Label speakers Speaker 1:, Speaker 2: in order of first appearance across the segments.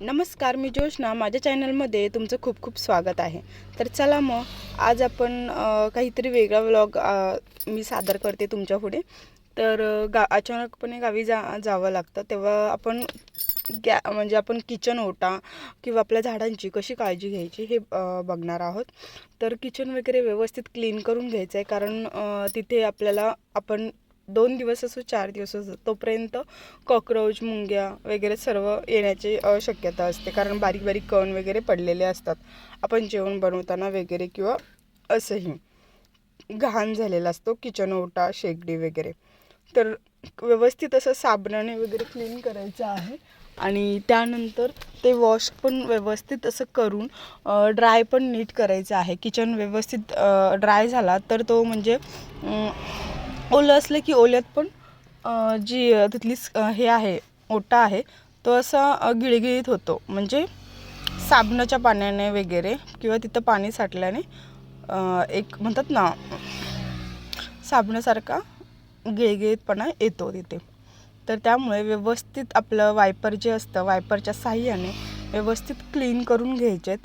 Speaker 1: नमस्कार मी जोशना माझ्या चॅनलमध्ये तुमचं खूप खूप स्वागत आहे. तर चला मग आज आपण काहीतरी वेगळा व्लॉग मी सादर करते तुमच्यापुढे. तर गा अचानकपणे गावी जा जावं लागतं. तेव्हा आपण गॅ म्हणजे आपण किचन ओटा किंवा आपल्या झाडांची कशी काळजी घ्यायची हे बघणार आहोत. तर किचन वगैरे व्यवस्थित क्लीन करून घ्यायचं आहे कारण तिथे आपल्याला आपण दोन दिवस असो चार दिवस असो तोपर्यंत कॉक्रोच मुंग्या वगैरे सर्व येण्याची शक्यता असते. कारण बारीक बारीक कण वगैरे पडलेले असतात. आपण जेवण बनवताना वगैरे किंवा असंही घाण झालेला असतो किचन ओटा शेगडी वगैरे. तर व्यवस्थित असं साबणाने वगैरे क्लीन करायचं आहे. आणि त्यानंतर ते वॉश पण व्यवस्थित असं करून ड्राय पण नीट करायचं आहे. किचन व्यवस्थित ड्राय झाला तर तो म्हणजे ओलं असलं की ओल्यात पण जी तिथली हे आहे ओटा आहे तो असा गिळगिळीत होतो. म्हणजे साबणाच्या पाण्याने वगैरे किंवा तिथं पाणी साठल्याने एक म्हणतात ना साबणासारखा गिळगिळीतपणा येतो तिथे. तर त्यामुळे व्यवस्थित आपलं वायपर जे असतं वायपरच्या साह्याने व्यवस्थित क्लीन करून घ्यायचेत.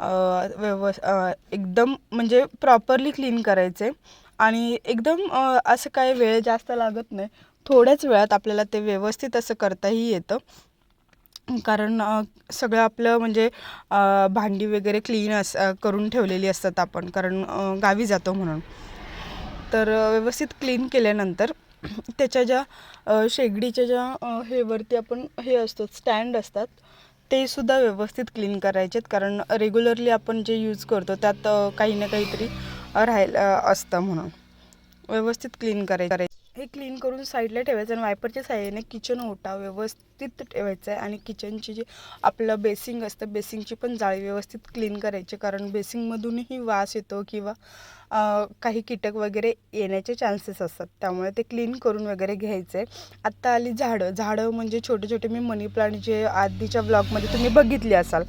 Speaker 1: व्यवस् व्यव एकदम म्हणजे प्रॉपरली क्लीन करायचे. आणि एकदम असं काय वेळ जास्त लागत नाही. थोड्याच वेळात आपल्याला ते व्यवस्थित असं करताही येतं. कारण सगळं आपलं म्हणजे भांडी वगैरे क्लीन अस करून ठेवलेली असतात आपण. कारण गावी जातो म्हणून. तर व्यवस्थित क्लीन केल्यानंतर त्याच्या ज्या शेगडीच्या ज्या हेवरती आपण हे असतो स्टँड असतात ते सुद्धा व्यवस्थित क्लीन करायचेत. कारण रेग्युलरली आपण जे यूज करतो त्यात काही ना काहीतरी अ, राहिलं असतं म्हणून. व्यवस्थित क्लीन करायचं. हे क्लीन करून साईडला ठेवायचं आणि वायपरच्या साह्याने किचन ओटा व्यवस्थित ठेवायचं आहे. आणि किचनची जी आपलं बेसिंग असतं बेसिंगची पण जाळी व्यवस्थित क्लीन करायची. कारण बेसिंगमधूनही वास येतो किंवा काही कीटक वगैरे येण्याचे चान्सेस असतात. त्यामुळे ते क्लीन करून वगैरे घ्यायचे आत्ता आली झाडं. झाडं म्हणजे छोटे छोटे मी मनी प्लांट जे आधीच्या ब्लॉगमध्ये तुम्ही बघितले असाल.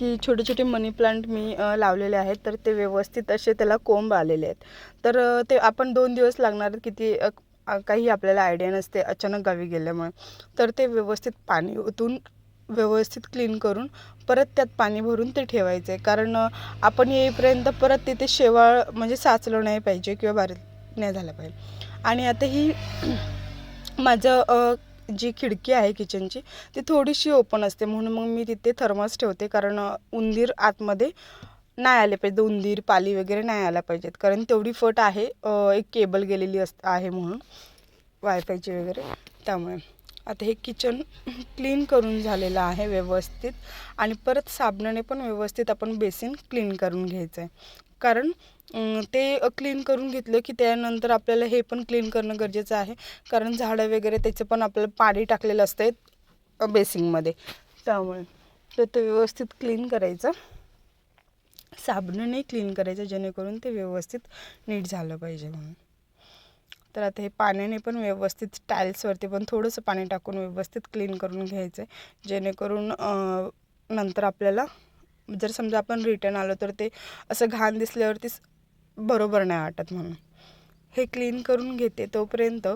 Speaker 1: की छोटे छोटे मनी प्लांट मी लावलेले आहेत तर ते व्यवस्थित असे त्याला कोंब आलेले आहेत. तर ते आपण दोन दिवस लागणार किती काही आपल्याला आयडिया नसते अचानक गावी गेल्यामुळे. तर ते व्यवस्थित पाणी ओतून व्यवस्थित क्लीन करून परत त्यात पाणी भरून ते ठेवायचं आहे कारण आपण येईपर्यंत परत तिथे शेवाळ म्हणजे साचलं नाही पाहिजे किंवा बारीक नाही झालं पाहिजे. आणि आता ही माझं जी खिडकी आहे किचनची ती थोडीशी ओपन असते. म्हणून मग मी तिथे थर्मस ठेवते. कारण उंदीर आतमध्ये नाही आले पाहिजे. उंदीर पाली वगैरे नाही आल्या पाहिजेत. कारण तेवढी फट आहे. एक केबल गेलेली अस आहे म्हणून. वायफायची वगैरे. त्यामुळे. आता हे किचन क्लीन करून झालेलं आहे व्यवस्थित. आणि परत साबणाने पण व्यवस्थित आपण बेसिन क्लीन करून घ्यायचं आहे कारण ते क्लीन करून घेतलं की त्यानंतर आपल्याला हे पण क्लीन करणं गरजेचं आहे. कारण झाडं वगैरे त्याचं पण आपल्याला पाणी टाकलेलं असतं बेसिंगमध्ये त्यामुळे तर ते व्यवस्थित क्लीन करायचं. साबणाने क्लीन करायचं जेणेकरून ते व्यवस्थित नीट झालं पाहिजे म्हणून. तर आता हे पाण्याने पण व्यवस्थित टाईल्सवरती पण थोडंसं पाणी टाकून व्यवस्थित क्लीन करून घ्यायचं आहे जेणेकरून नंतर आपल्याला जर समजा आपण रिटर्न आलो तर ते असं घाण दिसल्यावरती बरोबर नाही वाटत म्हणून. हे क्लीन करून घेते तोपर्यंत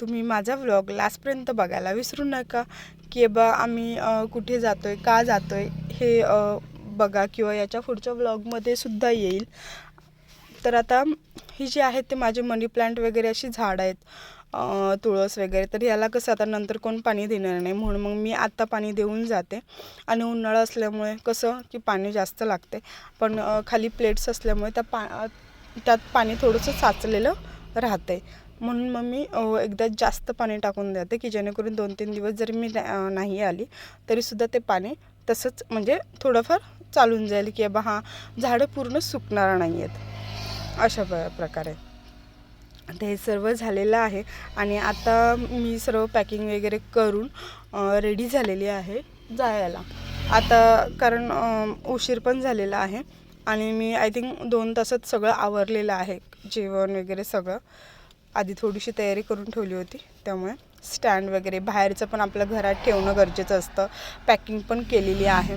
Speaker 1: तुम्ही माझा व्लॉग लास्टपर्यंत बघायला विसरू नका. की बा आम्ही कुठे जातो आहे का जातो आहे हे बघा किंवा याच्या पुढच्या व्लॉगमध्ये सुद्धा येईल. तर आता ही जी आहेत ते माझे मनी प्लांट वगैरे अशी झाड आहेत. तुळस वगैरे. तर याला कसं आता नंतर कोण पाणी देणार नाही. म्हणून मग मी आत्ता पाणी देऊन जाते. आणि उन्हाळा असल्यामुळे कसं की पाणी जास्त लागते पण खाली प्लेट्स असल्यामुळे त्या पा त्यात पाणी थोडंसं साचलेलं राहतं आहे म्हणून मग मी एकदा जास्त पाणी टाकून देते की जेणेकरून दोन तीन दिवस जरी मी नाही आली तरीसुद्धा ते पाणी तसंच म्हणजे थोडंफार चालून जाईल की बा हां झाडं पूर्ण सुकणार नाही आहेत अशा प प्रकारे. आता हे सर्व झालेलं आहे आणि आता मी सर्व पॅकिंग वगैरे करून रेडी झालेली आहे जायला. आता कारण उशीर पण झालेला आहे. आणि मी आय थिंक दोन तासात सगळं आवरलेलं आहे जेवण वगैरे सगळं. आधी थोडीशी तयारी करून ठेवली होती त्यामुळे स्टँड वगैरे बाहेरचं पण आपलं घरात ठेवणं गरजेचं असतं. पॅकिंग पण केलेली आहे.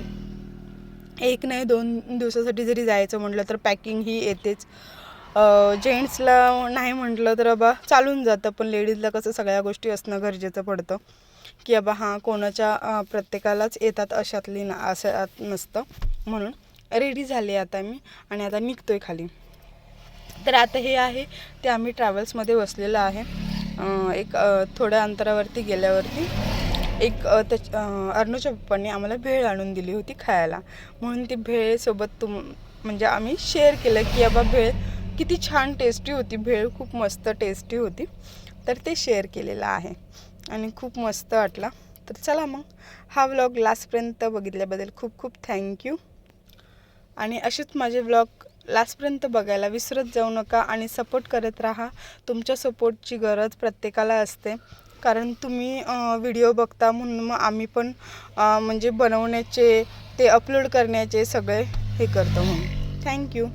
Speaker 1: एक नाही दोन दिवसासाठी जरी जायचं म्हटलं तर पॅकिंग ही येतेच. जेंट्सला नाही म्हटलं तर बा चालून जातं पण लेडीजला कसं सगळ्या गोष्टी असणं गरजेचं पडतं. की बाबा हां कोणाच्या प्रत्येकालाच येतात अशातली ना असं नसतं. म्हणून रेडी झाले आता मी आणि आता निघतो आहे खाली. तर आता हे आहे ते आम्ही ट्रॅव्हल्समध्ये बसलेलं आहे. एक थोड्या अंतरावरती गेल्यावरती एक त्याच अं, पप्पांनी आम्हाला भेळ आणून दिली होती खायला. म्हणून ती भेळसोबत तुम म्हणजे आम्ही शेअर केलं की बाबा भेळ किती छान टेस्टी होती भेळ खूप मस्त टेस्टी होती. तर ते शेअर केलेलं आहे आणि खूप मस्त वाटला. तर चला मग हा व्लॉग लास्टपर्यंत बघितल्याबद्दल खूप खूप थँक्यू आणि असेच माझे व्लॉग लास्टपर्यंत बघायला विसरत जाऊ नका आणि सपोर्ट करत राहा. तुमच्या सपोर्टची गरज प्रत्येकाला असते. कारण तुम्ही व्हिडिओ बघता म्हणून मग आम्ही पण म्हणजे बनवण्याचे ते अपलोड करण्याचे सगळे हे करतो म्हणून. थँक्यू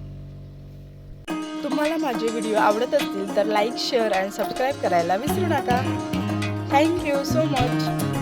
Speaker 1: तुम्हाला माझे व्हिडिओ आवडत असतील तर लाईक शेअर आणि सबस्क्राईब करायला विसरू नका. Thank you so much